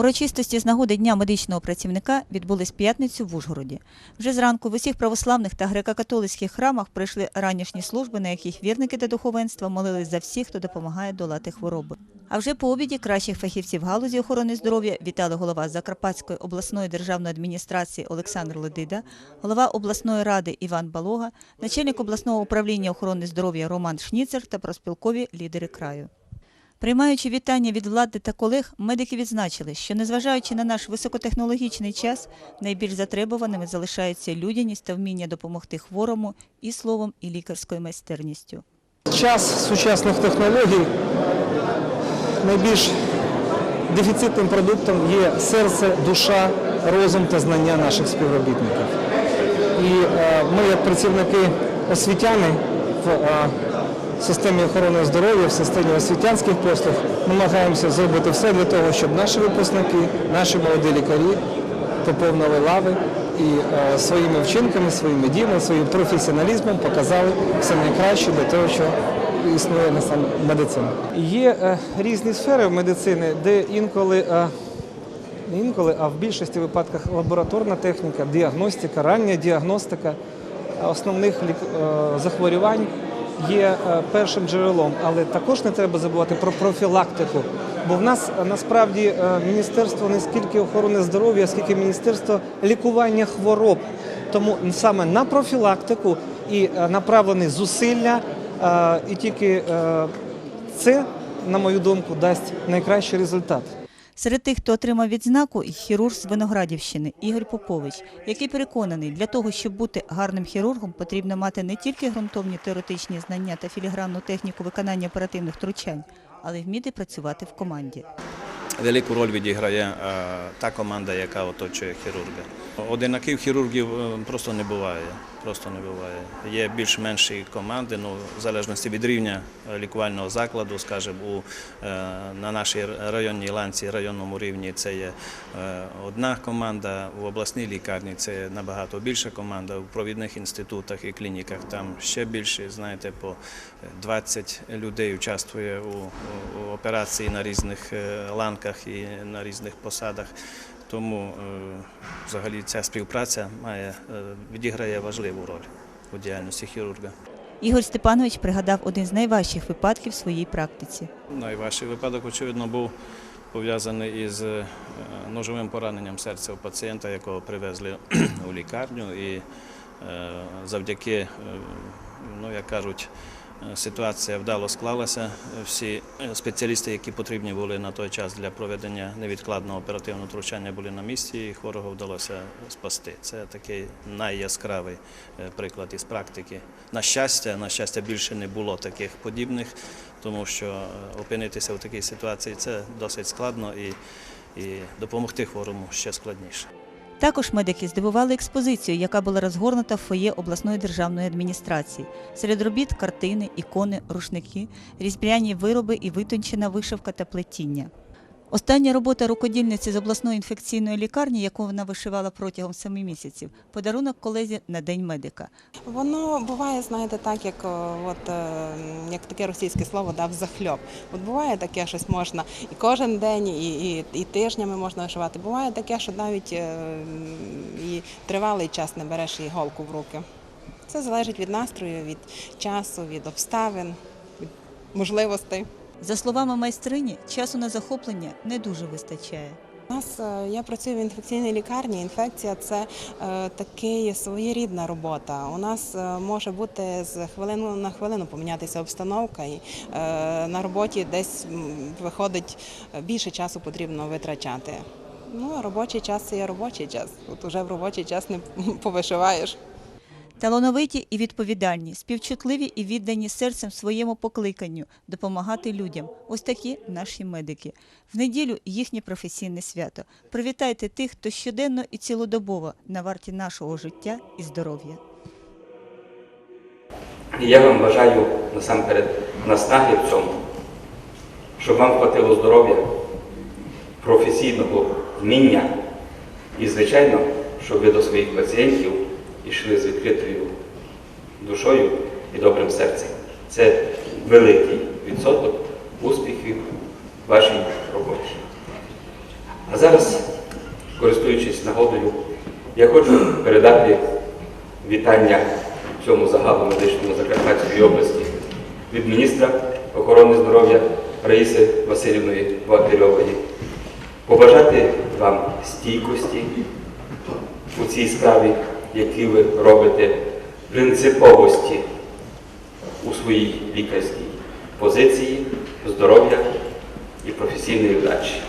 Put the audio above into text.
Урочистості з нагоди Дня медичного працівника відбулись п'ятницю в Ужгороді. Вже зранку в усіх православних та греко-католицьких храмах пройшли ранішні служби, на яких вірники та духовенства молились за всіх, хто допомагає долати хвороби. А вже по обіді кращих фахівців галузі охорони здоров'я вітали голова Закарпатської обласної державної адміністрації Олександр Ледида, голова обласної ради Іван Балога, начальник обласного управління охорони здоров'я Роман Шніцер та проспілкові лідери краю. Приймаючи вітання від влади та колег, медики відзначили, що незважаючи на наш високотехнологічний час, найбільш затребуваними залишаються людяність та вміння допомогти хворому і словом, і лікарською майстерністю. Час сучасних технологій найбільш дефіцитним продуктом є серце, душа, розум та знання наших співробітників. І е, ми, як працівники освітяни в е, системі охорони здоров'я, в системі освітянських послуг, намагаємося зробити все для того, щоб наші випускники, наші молоді лікарі поповнили лави і е, своїми вчинками, своїми діями, своїм професіоналізмом показали все найкраще для того, що існує на сам медицина. Є е, різні сфери медицини, де інколи, е, не інколи, а в більшості випадках лабораторна техніка, діагностика, рання діагностика основних захворювань є е, першим джерелом, але також не треба забувати про профілактику. Бо в нас е, насправді е, міністерство не скільки охорони здоров'я, скільки міністерство лікування хвороб. Тому саме на профілактику і направлені зусилля, і тільки це, на мою думку, дасть найкращий результат. Серед тих, хто отримав відзнаку, хірург з Виноградівщини Ігор Попович, який переконаний, для того, щоб бути гарним хірургом, потрібно мати не тільки ґрунтовні теоретичні знання та філігранну техніку виконання оперативних втручань, але й вміти працювати в команді. Велику роль відіграє е, та команда, яка оточує хірурга. Одинаків хірургів е, просто не буває. Просто не буває. Є більш-менші команди, ну, в залежності від рівня е, лікувального закладу, скажімо, у, е, на нашій районній ланці, районному рівні це є е, одна команда, у обласній лікарні це набагато більша команда, у провідних інститутах і клініках там ще більше, знаєте, по 20 людей участвує у, у, операції на різних ланках і на різних посадах. Тому е, взагалі ця співпраця має, е, відіграє важливу роль у діяльності хірурга. Ігор Степанович пригадав один з найважчих випадків в своїй практиці. Найважчий випадок, очевидно, був пов'язаний із е, ножовим пораненням серця у пацієнта, якого привезли у лікарню. І завдяки, ну як кажуть, ситуація вдало склалася. Всі е, спеціалісти, які потрібні були на той час для проведення невідкладного оперативного втручання, були на місці, і хворого вдалося спасти. Це такий найяскравий е, приклад із практики. На щастя, на щастя, більше не було таких подібних, тому що е, опинитися в такій ситуації це досить складно і, і допомогти хворому ще складніше. Також медики здивували експозицію, яка була розгорнута в фоє обласної державної адміністрації. Серед робіт картини, ікони, рушники, різьбляні вироби і витончена вишивка та плетіння. Остання робота рукодільниці з обласної інфекційної лікарні, яку вона вишивала протягом семи місяців, подарунок колезі на День медика. Воно буває, знаєте, так, як, от, е, як таке російське слово дав захльоп. От буває таке, щось можна і кожен день, і, і, і тижнями можна вишивати. Буває таке, що навіть е, і тривалий час не береш і голку в руки. Це залежить від настрою, від часу, від обставин, від можливостей. За словами майстрині, часу на захоплення не дуже вистачає. У нас е, я працюю в інфекційній лікарні. Інфекція це е, такий своєрідна робота. У нас е, може бути з хвилину на хвилину помінятися обстановка, і е, на роботі десь виходить більше часу потрібно витрачати. Ну, робочий час це є робочий час. Тут вже в робочий час не повишиваєш. Талановиті і відповідальні, співчутливі і віддані серцем своєму покликанню допомагати людям. Ось такі наші медики. В неділю їхнє професійне свято. Привітайте тих, хто щоденно і цілодобово на варті нашого життя і здоров'я. Я вам бажаю насамперед наснаги в цьому, щоб вам хватило здоров'я, професійного вміння і, звичайно, щоб ви до своїх пацієнтів йшли з відкритою душою і добрим серцем. Це великий відсоток успіхів в вашій роботі. А зараз, користуючись нагодою, я хочу передати вітання всьому загалу медичному Закарпатської області від міністра охорони здоров'я Раїси Васильівної Вакарьової. Побажати вам стійкості у цій справі, які ви робите, принциповості у своїй лікарській позиції, здоров'я і професійної вдачі.